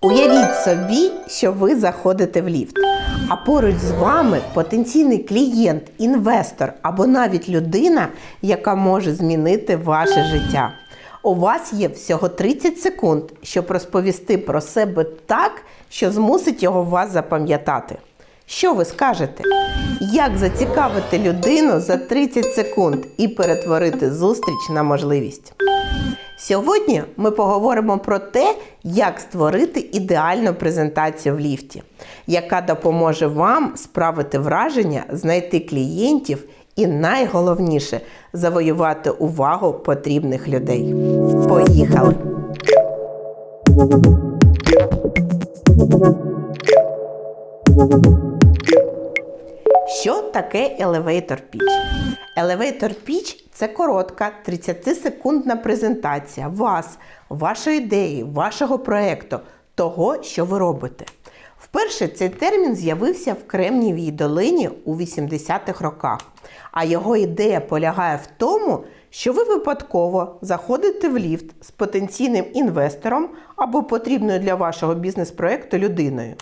Уявіть собі, що ви заходите в ліфт, а поруч з вами потенційний клієнт, інвестор або навіть людина, яка може змінити ваше життя. У вас є всього 30 секунд, щоб розповісти про себе так, що змусить його вас запам'ятати. Що ви скажете? Як зацікавити людину за 30 секунд і перетворити зустріч на можливість? Сьогодні ми поговоримо про те, як створити ідеальну презентацію в ліфті, яка допоможе вам справити враження, знайти клієнтів і найголовніше завоювати увагу потрібних людей. Поїхали! Що таке Elevator Pitch? Elevator Pitch – це коротка 30-секундна презентація вас, вашої ідеї, вашого проєкту, того, що ви робите. Вперше цей термін з'явився в Кремнієвій долині у 80-х роках, а його ідея полягає в тому, що ви випадково заходите в ліфт з потенційним інвестором або потрібною для вашого бізнес-проєкту людиною.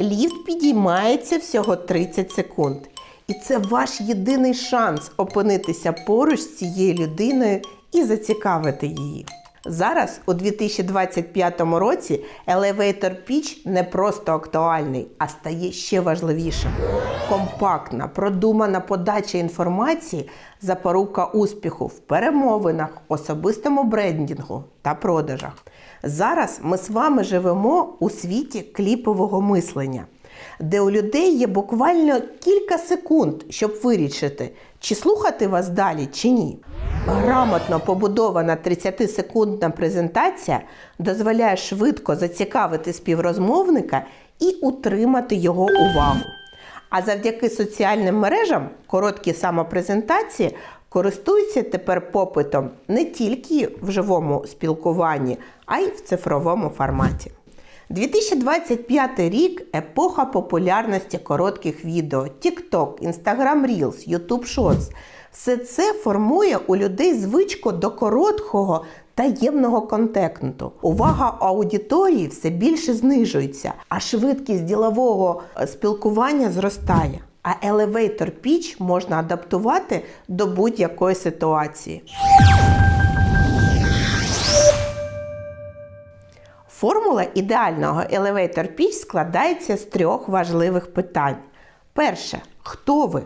Ліфт підіймається всього 30 секунд. І це ваш єдиний шанс опинитися поруч з цією людиною і зацікавити її. Зараз, у 2025 році, Elevator Pitch не просто актуальний, а стає ще важливішим. Компактна, продумана подача інформації запорука успіху в перемовинах, особистому брендінгу та продажах. Зараз ми з вами живемо у світі кліпового мислення, де у людей є буквально кілька секунд, щоб вирішити, чи слухати вас далі, чи ні. Грамотно побудована 30-секундна презентація дозволяє швидко зацікавити співрозмовника і утримати його увагу. А завдяки соціальним мережам короткі самопрезентації користуються тепер попитом не тільки в живому спілкуванні, а й в цифровому форматі. 2025 рік епоха популярності коротких відео, TikTok, Instagram Reels, YouTube Shorts. Все це формує у людей звичку до короткого таємного контенту. Увага аудиторії все більше знижується, а швидкість ділового е, спілкування зростає. А Elevator Pitch можна адаптувати до будь-якої ситуації. Формула ідеального Elevator Pitch складається з трьох важливих питань. Перше, хто ви?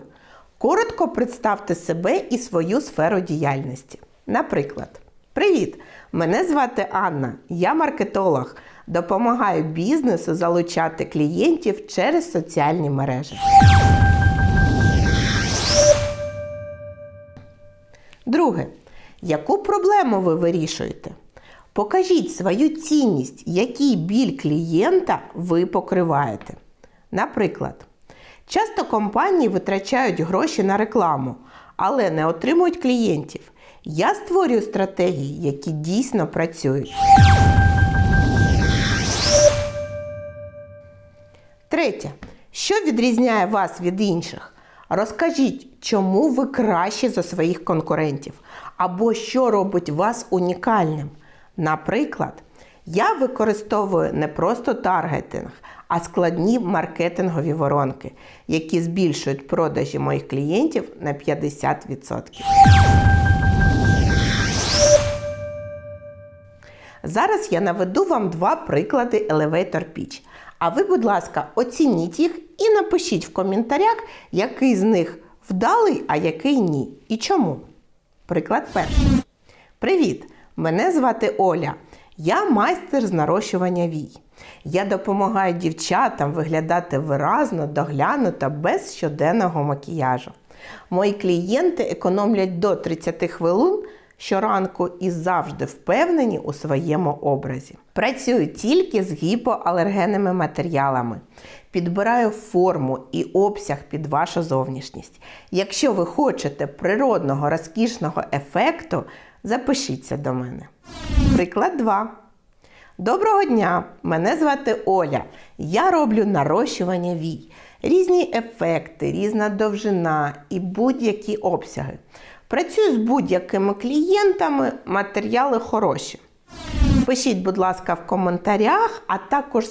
Коротко представте себе і свою сферу діяльності. Наприклад, Привіт! Мене звати Анна, я маркетолог. Допомагаю бізнесу залучати клієнтів через соціальні мережі. Друге, яку проблему ви вирішуєте? Покажіть свою цінність, який біль клієнта ви покриваєте. Наприклад, часто компанії витрачають гроші на рекламу, але не отримують клієнтів. Я створюю стратегії, які дійсно працюють. Третє. Що відрізняє вас від інших? Розкажіть, чому ви кращі за своїх конкурентів, або що робить вас унікальним. Наприклад, я використовую не просто таргетинг, а складні маркетингові воронки, які збільшують продажі моїх клієнтів на 50%. Зараз я наведу вам два приклади Elevator Pitch. А ви, будь ласка, оцініть їх і напишіть в коментарях, який з них вдалий, а який ні. І чому. Приклад перший. Привіт! Мене звати Оля. Я майстер з нарощування вій. Я допомагаю дівчатам виглядати виразно, доглянуто без щоденного макіяжу. Мої клієнти економлять до 30 хвилин щоранку і завжди впевнені у своєму образі. Працюю тільки з гіпоалергенними матеріалами. Підбираю форму і обсяг під вашу зовнішність. Якщо ви хочете природного розкішного ефекту, запишіться до мене. Приклад 2. Доброго дня! Мене звати Оля. Я роблю нарощування вій. Різні ефекти, різна довжина і будь-які обсяги. Працюю з будь-якими клієнтами, матеріали хороші. Пишіть, будь ласка, в коментарях, а також